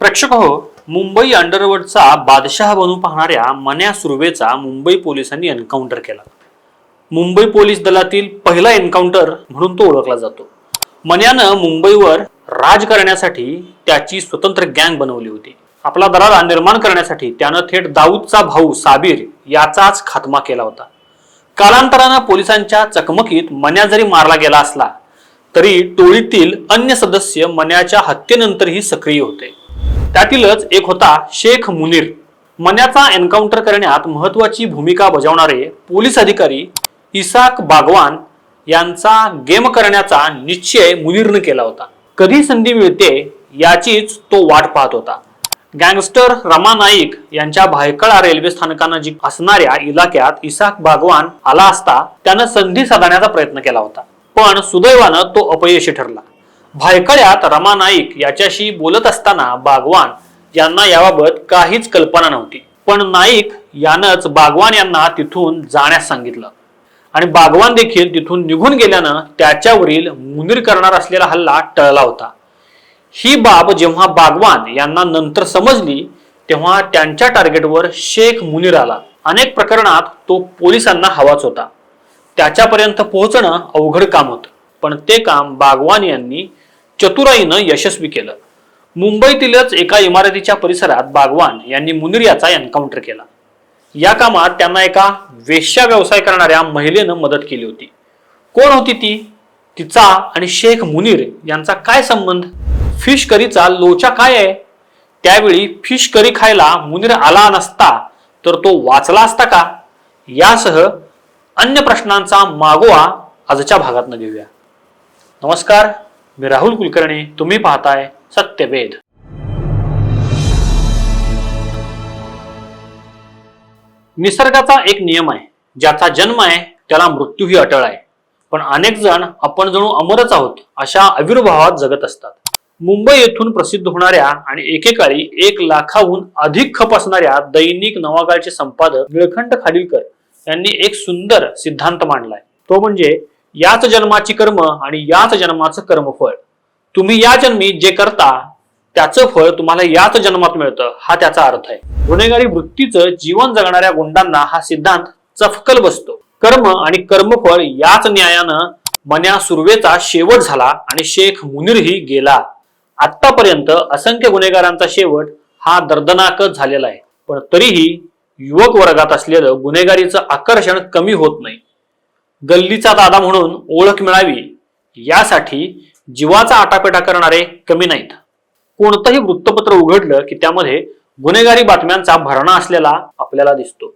प्रेक्षक हो मुंबई अंडरवर्ल्डचा बादशाह बनून पाहणाऱ्या मन्या सुर्वेचा मुंबई पोलिसांनी एन्काउंटर केला. मुंबई पोलीस दलातील पहिला एन्काउंटर म्हणून तो ओळखला जातो. मन्यानं मुंबईवर राज करण्यासाठी त्याची स्वतंत्र गँग बनवली होती. आपला दरारा निर्माण करण्यासाठी त्यानं थेट दाऊदचा भाऊ साबीर याचाच खात्मा केला होता. कालांतरानं पोलिसांच्या चकमकीत मन्या जरी मारला गेला असला तरी टोळीतील अन्य सदस्य मन्याच्या हत्येनंतरही सक्रिय होते. त्यातीलच एक होता शेख मुनीर. मन्याचा एन्काउंटर करण्यात महत्वाची भूमिका बजावणारे पोलीस अधिकारी इसाक बागवान यांचा गेम करण्याचा निश्चय मुनीरनं केला होता. कधी संधी मिळते याचीच तो वाट पाहत होता. गँगस्टर रमा नाईक यांच्या भायखळा रेल्वे स्थानकांना जी असणाऱ्या इलाक्यात इसाक बागवान आला असता त्यानं संधी साधण्याचा प्रयत्न केला होता. पण सुदैवानं तो अपयशी ठरला. भायखळ्यात रमा नाईक याच्याशी बोलत असताना बागवान यांना याबाबत काहीच कल्पना नव्हती. पण नाईक यानंच बागवान यांना तिथून जाण्यास सांगितलं. आणि बागवान देखील तिथून निघून गेल्यानं त्याच्यावरील मुनीर करणार असलेला हल्ला टळला होता. ही बाब जेव्हा बागवान यांना नंतर समजली तेव्हा त्यांच्या टार्गेटवर शेख मुनीर आला. अनेक प्रकरणात तो पोलिसांना हवाच होता. त्याच्यापर्यंत पोहोचणं अवघड काम होतं. पण ते काम बागवान यांनी चतुराईनं यशस्वी केलं. मुंबईतीलच एका इमारतीच्या परिसरात बागवान यांनी मुनीर याचा एन्काउंटर केला. या कामात त्यांना एका वेश्या व्यवसाय करणाऱ्या महिलेनं मदत केली होती. कोण होती ती? तिचा आणि शेख मुनीर यांचा काय संबंध? फिश करीचा लोचा काय आहे? त्यावेळी फिश करी खायला मुनीर आला नसता तर तो वाचला असता का? यासह अन्य प्रश्नांचा मागोवा आजच्या भागातनं घेऊया. नमस्कार. मी राहुल कुलकर्णी तुम्ही पाहताय सत्यवेद निसर्गाचा एक नियम आहे ज्याचा जन्म आहे त्याला मृत्यूही अटळ आहे. पण अनेक जण आपण जणू अमरच आहोत अशा आविर्भावात जगत असतात. मुंबई येथून प्रसिद्ध होणाऱ्या आणि एकेकाळी एक लाखाहून अधिक खप असणाऱ्या दैनिक नवागाळचे संपादक निळखंड खालीलकर यांनी एक सुंदर सिद्धांत मांडलाय. तो म्हणजे याच जन्माची कर्म आणि याच जन्माचं कर्मफळ. तुम्ही या जन्मी जे करता त्याचं फळ तुम्हाला याच जन्मात मिळतं हा त्याचा अर्थ आहे. गुन्हेगारी वृत्तीचं जीवन जगणाऱ्या गुंडांना हा सिद्धांत चफकल बसतो. कर्म आणि कर्मफळ याच न्यायानं मन्या सुर्वेचा शेवट झाला आणि शेख मुनीरही गेला. आतापर्यंत असंख्य गुन्हेगारांचा शेवट हा दर्दनाकच झालेला आहे. पण तरीही युवक वर्गात असलेलं गुन्हेगारीचं आकर्षण कमी होत नाही. गल्लीचा दादा म्हणून ओळख मिळावी यासाठी जीवाचा आटापेटा करणारे कमी नाहीत. कोणतंही वृत्तपत्र उघडलं की त्यामध्ये गुन्हेगारी बातम्यांचा भरणा असलेला आपल्याला दिसतो.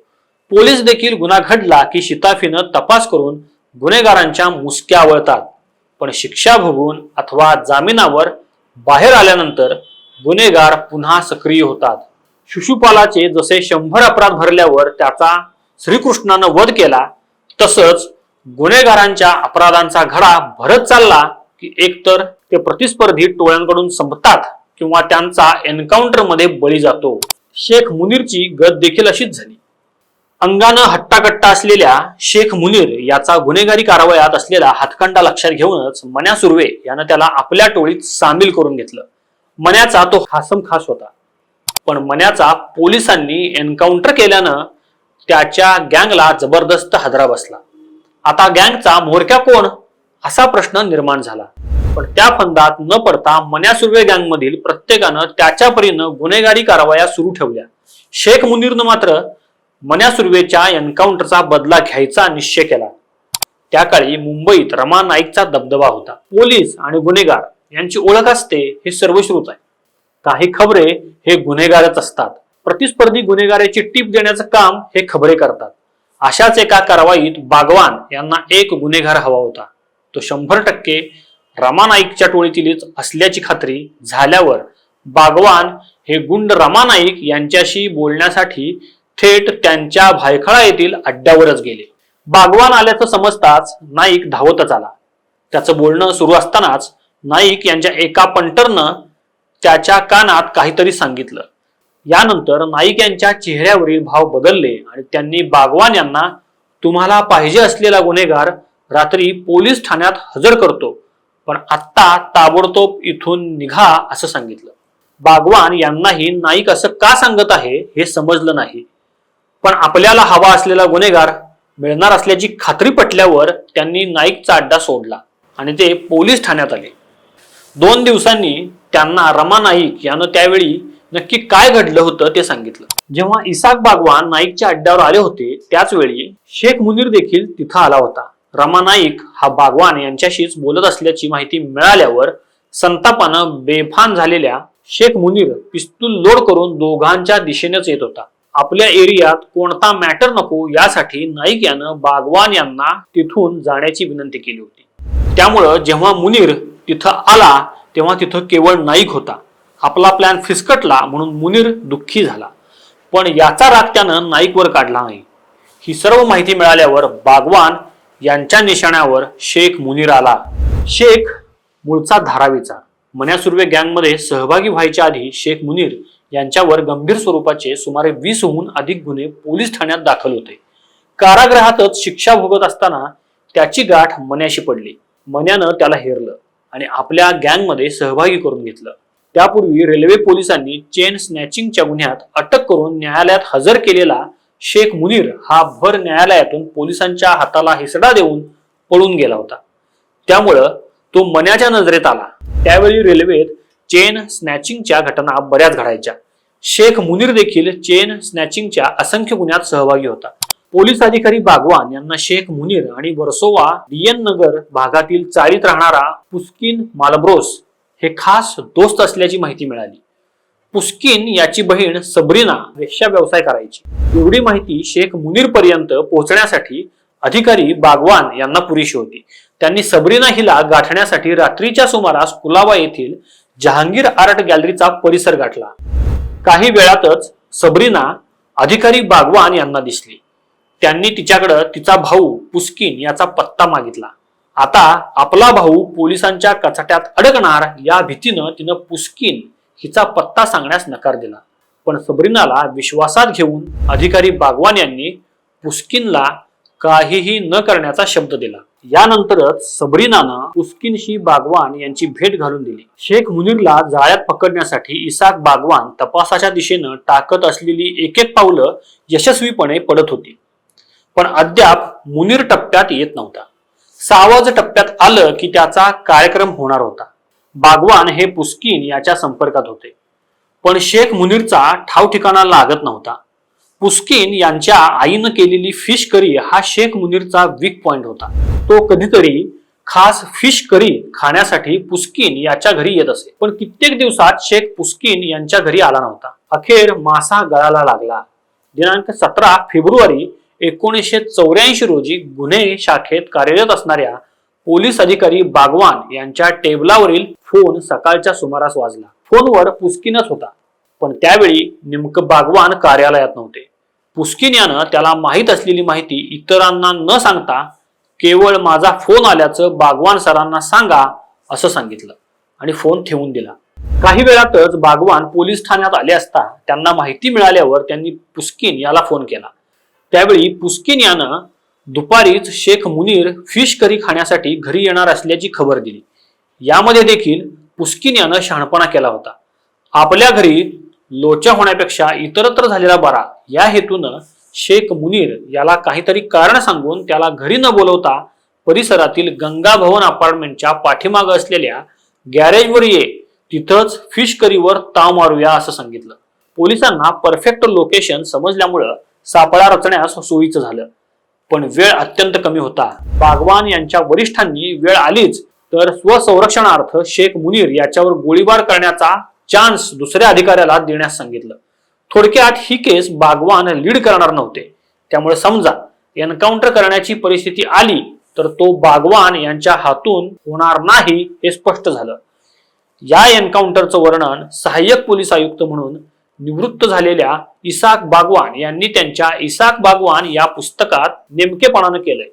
पोलीस देखील गुन्हा घडला की शिताफीनं तपास करून गुन्हेगारांच्या मुसक्या आवळतात पण शिक्षा भोगून अथवा जामिनावर बाहेर आल्यानंतर गुन्हेगार पुन्हा सक्रिय होतात. शिशुपालाचे जसे शंभर अपराध भरल्यावर त्याचा श्रीकृष्णानं वध केला तसंच गुन्हेगारांच्या अपराधांचा घडा भरत चालला की एकतर ते प्रतिस्पर्धी टोळ्यांकडून संपतात किंवा त्यांचा एन्काउंटरमध्ये बळी जातो. शेख मुनीरची गत देखील अशीच झाली. अंगानं हट्टाकट्टा असलेल्या शेख मुनीर याचा गुन्हेगारी कारवायात असलेला हातखंडा लक्षात घेऊनच मन्या सुर्वे यानं त्याला आपल्या टोळीत सामील करून घेतलं. मन्याचा तो हासम खास होता. पण मन्याचा पोलिसांनी एन्काउंटर केल्यानं त्याच्या गँगला जबरदस्त हादरा बसला. आता गँगचा म्होरक्या कोण? असा प्रश्न निर्माण झाला. पण त्या फंदात न पडता मन्या सुर्वे गँग मधील प्रत्येकानं त्याच्या परीनं गुन्हेगारी कारवाया सुरू ठेवल्या. शेख मुनीरनं मात्र मन्या सुर्वेच्या एन्काउंटरचा बदला घ्यायचा निश्चय केला. त्या काळी मुंबईत रमा नाईकचा दबदबा होता. पोलीस आणि गुन्हेगार यांची ओळख असते हे सर्वश्रुत आहे. काही खबरे हे गुन्हेगारच असतात. प्रतिस्पर्धी गुन्हेगाराची टीप देण्याचं काम हे खबरे करतात. अशाच एका कारवाईत बागवान यांना एक गुन्हेगार हवा होता. तो शंभर टक्के रमा नाईकच्या टोळीतीलच असल्याची खात्री झाल्यावर बागवान हे गुंड रमा नाईक यांच्याशी बोलण्यासाठी थेट त्यांच्या भायखळा येथील अड्ड्यावरच गेले. बागवान आल्याचं समजताच नाईक धावतच आला. त्याचं बोलणं सुरू असतानाच नाईक यांच्या एका पंटरनं त्याच्या कानात काहीतरी सांगितलं. यानंतर नाईक यांच्या चेहऱ्यावरील भाव बदलले आणि त्यांनी बागवान यांना तुम्हाला पाहिजे असलेला गुन्हेगार रात्री पोलीस ठाण्यात हजर करतो. पण आत्ता ताबडतोब इथून निघा असं सांगितलं. बागवान यांनाही नाईक असं का सांगत आहे हे समजलं नाही. पण आपल्याला हवा असलेला गुन्हेगार मिळणार असल्याची खात्री पटल्यावर त्यांनी नाईकचा अड्डा सोडला आणि ते पोलीस ठाण्यात आले. दोन दिवसांनी त्यांना रमा नाईक यानं त्यावेळी नक्की काय घडलं होतं ते सांगितलं. जेव्हा इसाक बागवान नाईकच्या अड्ड्यावर आले होते त्याच वेळी शेख मुनीर देखील तिथं आला होता. रमा नाईक हा बागवान यांच्याशीच बोलत असल्याची माहिती मिळाल्यावर संतापानं बेफान झालेल्या शेख मुनीर पिस्तूल लोड करून दोघांच्या दिशेनेच येत होता. आपल्या एरियात कोणता मॅटर नको यासाठी नाईक यानं बागवान यांना तिथून जाण्याची विनंती केली होती. त्यामुळं जेव्हा मुनीर तिथं आला तेव्हा तिथं केवळ नाईक होता. आपला प्लॅन फिसकटला म्हणून मुनीर दुःखी झाला. पण याचा राग त्यानं नाईकवर काढला नाही. ही सर्व माहिती मिळाल्यावर बागवान यांच्या निशाण्यावर शेख मुनीर आला. शेख मूळचा धारावीचा. मन्यासुर्वे गँगमध्ये सहभागी व्हायच्या आधी शेख मुनीर यांच्यावर गंभीर स्वरूपाचे सुमारे वीसहून अधिक गुन्हे पोलीस ठाण्यात दाखल होते. कारागृहातच शिक्षा भोगत असताना त्याची गाठ मन्याशी पडली. मन्यानं त्याला हेरलं आणि आपल्या गँगमध्ये सहभागी करून घेतलं. त्यापूर्वी रेल्वे पोलिसांनी चेन स्नॅचिंगच्या गुन्ह्यात अटक करून न्यायालयात हजर केलेला शेख मुनीर हा भर न्यायालयातून पोलिसांच्या हाताला हिसडा देऊन पळून गेला होता. त्यामुळं तो मन्याच्या नजरेत आला. त्यावेळी रेल्वेत चेन स्नॅचिंगच्या घटना बऱ्याच घडायच्या. शेख मुनीर देखील चेन स्नॅचिंगच्या असंख्य गुन्ह्यात सहभागी होता. पोलीस अधिकारी बागवान यांना शेख मुनीर आणि वर्सोवा डियन नगर भागातील चाळीत राहणारा पुस्किन मालब्रोस हे खास दोस्त असल्याची माहिती मिळाली. पुस्किन याची बहीण सबरीना वेश्या व्यवसाय करायची. एवढी माहिती शेख मुनीर पर्यंत पोहोचण्यासाठी अधिकारी बागवान यांना पुरेशी होती. त्यांनी सबरीना हिला गाठण्यासाठी रात्रीच्या सुमारास कुलावा येथील जहांगीर आर्ट गॅलरीचा परिसर गाठला. काही वेळातच सबरीना अधिकारी बागवान यांना दिसली. त्यांनी तिच्याकडं तिचा भाऊ पुस्किन याचा पत्ता मागितला. आता आपला भाऊ पोलिसांच्या कचाट्यात अडकणार या भीतीनं तिनं पुस्किन हिचा पत्ता सांगण्यास नकार दिला. पण सबरीनाला विश्वासात घेऊन अधिकारी बागवान यांनी पुस्किनला काहीही न करण्याचा शब्द दिला. यानंतरच सबरीनानं पुस्किनशी बागवान यांची भेट घालून दिली. शेख मुनीरला जाळ्यात पकडण्यासाठी इसाक बागवान तपासाच्या दिशेनं टाकत असलेली एक एक पावलं यशस्वीपणे पडत होती. पण अद्याप मुनीर टप्प्यात येत नव्हता. सावज टप्प्यात आलं की त्याचा कार्यक्रम होणार होता. बागवान हे पुस्किन याच्या संपर्कात होते. पण शेख मुनीरचा ठाव ठिकाणा लागत नव्हता. पुस्किन यांच्या आईनं केलेली फिश करी हा शेख मुनीरचा वीक पॉइंट होता. तो कधीतरी खास फिश करी खाण्यासाठी पुस्किन याच्या घरी येत असे. पण कित्येक दिवसात शेख पुस्किन यांच्या घरी आला नव्हता. अखेर मासा गळाला लागला. दिनांक सतरा फेब्रुवारी एकोणीसशे चौऱ्याऐंशी रोजी गुन्हे शाखेत कार्यरत असणाऱ्या पोलीस अधिकारी बागवान यांच्या टेबलावरील फोन सकाळच्या सुमारास वाजला. फोनवर पुस्किनच होता. पण त्यावेळी नेमकं बागवान कार्यालयात नव्हते. पुस्किन यानं त्याला माहीत असलेली माहिती इतरांना न सांगता केवळ माझा फोन आल्याचं बागवान सरांना सांगा असं सांगितलं आणि फोन ठेवून दिला. काही वेळातच बागवान पोलीस ठाण्यात आले असता त्यांना माहिती मिळाल्यावर त्यांनी पुस्किन याला फोन केला. त्यावेळी पुस्किन यानं दुपारीच शेख मुनीर फिश करी खाण्यासाठी घरी येणार असल्याची खबर दिली. यामध्ये देखील पुस्किन यानं शहाणपणा केला होता. आपल्या घरी लोचा होण्यापेक्षा इतरत्र झालेला बरा या हेतूनं शेख मुनीर याला काहीतरी कारण सांगून त्याला घरी न बोलवता परिसरातील गंगा भवन अपार्टमेंटच्या पाठीमागं असलेल्या गॅरेजवर ये तिथंच फिश करीवर ताव मारूया असं सांगितलं. पोलिसांना परफेक्ट लोकेशन समजल्यामुळं सापळा रचण्यास सोयीचं झालं. पण वेळ अत्यंत कमी होता. बागवान यांच्या वरिष्ठांनी वेळ आलीच तर स्वसंरक्षणार्थ शेख मुनीर याच्यावर गोळीबार करण्याचा चान्स दुसऱ्या अधिकाऱ्याला देण्यास सांगितलं. थोडक्यात ही केस बागवान लीड करणार नव्हते. त्यामुळे समजा एन्काउंटर करण्याची परिस्थिती आली तर तो बागवान यांच्या हातून होणार नाही हे स्पष्ट झालं. या एन्काउंटरचं वर्णन सहाय्यक पोलीस आयुक्त म्हणून निवृत्त झालेल्या इसाक बागवान यांनी त्यांच्या इसाक बागवान या पुस्तकात नेमकेपणानं केलंय.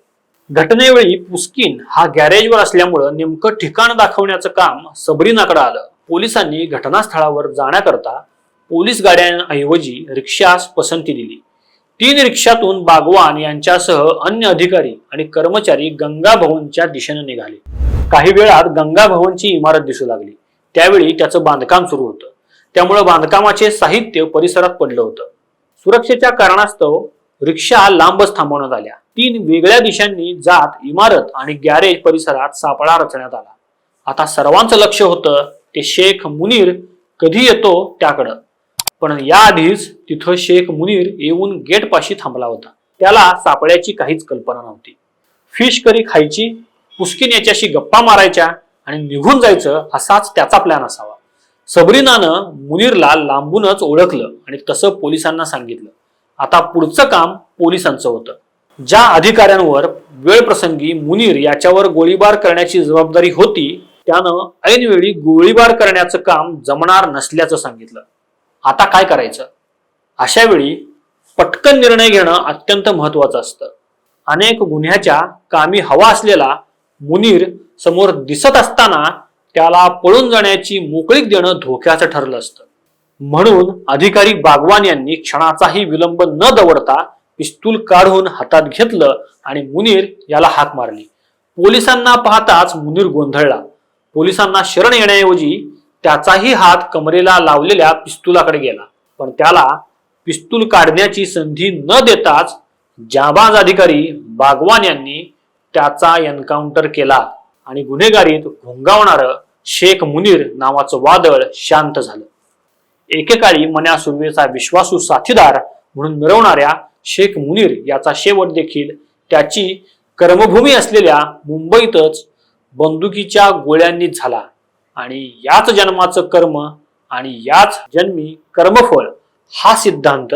घटनेवेळी पुस्किन हा गॅरेजवर असल्यामुळं नेमकं ठिकाण दाखवण्याचं काम सबरीनाकडे आलं. पोलिसांनी घटनास्थळावर जाण्याकरता पोलीस गाड्यांऐवजी रिक्षास पसंती दिली. तीन रिक्षातून बागवान यांच्यासह अन्य अधिकारी आणि कर्मचारी गंगा भवनच्या दिशेने निघाले. काही वेळात गंगा भवनची इमारत दिसू लागली. त्यावेळी त्याचं बांधकाम सुरू होतं. त्यामुळे बांधकामाचे साहित्य परिसरात पडलं होतं. सुरक्षेच्या कारणास्तव रिक्षा लांबच थांबवण्यात आल्या. तीन वेगळ्या दिशांनी जात इमारत आणि गॅरेज परिसरात सापळा रचण्यात आला. आता सर्वांचं लक्ष होतं ते शेख मुनीर कधी येतो त्याकडं. पण याआधीच तिथं शेख मुनीर येऊन गेट पाशी थांबला होता. त्याला सापळ्याची काहीच कल्पना नव्हती. फिश करी खायची पुस्किन याच्याशी गप्पा मारायच्या आणि निघून जायचं असाच त्याचा प्लॅन असावा. सबरीनानं मुनीरला लांबूनच ओळखलं आणि तसं पोलिसांना सांगितलं. आता पुढचं काम पोलिसांचं होतं. ज्या अधिकाऱ्यांवर वेळ प्रसंगी मुनीर याच्यावर गोळीबार करण्याची जबाबदारी होती त्यानं ऐनवेळी गोळीबार करण्याचं काम जमणार नसल्याचं सांगितलं. आता काय करायचं? अशा वेळी पटकन निर्णय घेणं अत्यंत महत्वाचं असतं. अनेक गुन्ह्याच्या कामी हवा असलेला मुनीर समोर दिसत असताना त्याला पळून जाण्याची मोकळीक देणं धोक्याचं ठरलं असतं. म्हणून अधिकारी बागवान यांनी क्षणाचाही विलंब न दवडता पिस्तूल काढून हातात घेतलं आणि मुनीर याला हाक मारली. पोलिसांना पाहताच मुनीर गोंधळला. पोलिसांना शरण येण्याऐवजी त्याचाही हात कमरेला लावलेल्या पिस्तुलाकडे गेला. पण त्याला पिस्तूल काढण्याची संधी न देताच जाबाज अधिकारी बागवान यांनी त्याचा एन्काउंटर केला. आणि गुन्हेगारीत घोंगावणार शेख मुनीर नावाचं वादळ शांत झालं. एकेकाळी मन्या सुर्वेचा विश्वासू साथीदार म्हणून मिरवणाऱ्या शेख मुनीर याचा शेवट देखील त्याची कर्मभूमी असलेल्या मुंबईतच बंदुकीच्या गोळ्यांनी झाला आणि याच जन्माचं कर्म आणि याच जन्मी कर्मफळ हा सिद्धांत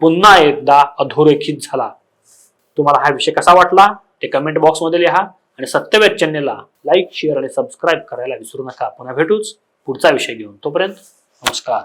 पुन्हा एकदा अधोरेखित झाला. तुम्हाला हा विषय कसा वाटला ते कमेंट बॉक्समध्ये लिहा. आणि सत्यवेद चॅनेलला लाईक शेअर आणि सबस्क्राईब करायला विसरू नका. पुन्हा भेटूच. पुढचा विषय घेऊन तोपर्यंत नमस्कार.